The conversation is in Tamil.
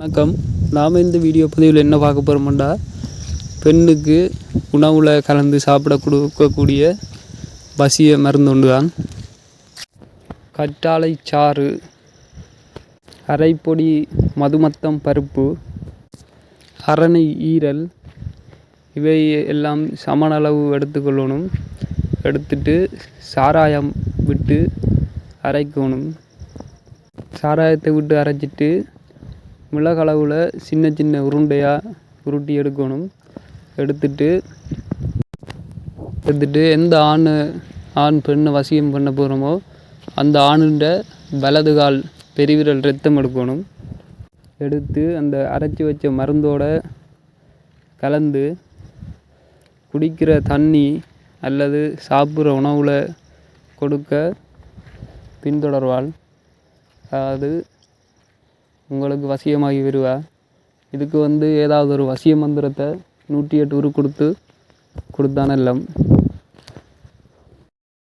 வணக்கம். நாம் இந்த வீடியோ பதிவில் என்ன பார்க்க போகிறோம்டா பெண்ணுக்கு உணவில் கலந்து சாப்பிட கொடுக்கக்கூடிய பசிய மருந்து ஒன்று தான் கற்றாழை சாறு அரைப்பொடி மதுமத்தம் பருப்பு அரணை ஈரல் இவை எல்லாம் சமன அளவு எடுத்துக்கொள்ளணும். எடுத்துட்டு சாராயம் விட்டு அரைக்கணும். சாராயத்தை விட்டு அரைச்சிட்டு மிளகளவில் சின்ன சின்ன உருண்டையாக உருட்டி எடுக்கணும். எடுத்துட்டு எடுத்துட்டு எந்த ஆண் ஆண் பெண்ணை வசியம் பண்ண போகிறோமோ அந்த ஆணுண்ட வலது கால் பெருவிரல் ரத்தம் எடுக்கணும். எடுத்து அந்த அரைச்சி வச்ச மருந்தோட கலந்து குடிக்கிற தண்ணி அல்லது சாப்பிட்ற உணவில் கொடுக்க பின்தொடர்வாள். அதாவது உங்களுக்கு வசியமாகி விடுவா. இதுக்கு வந்து ஏதாவது ஒரு வசிய மந்திரத்தை நூற்றி எட்டு உரு கொடுத்து கொடுத்தான நல்லம்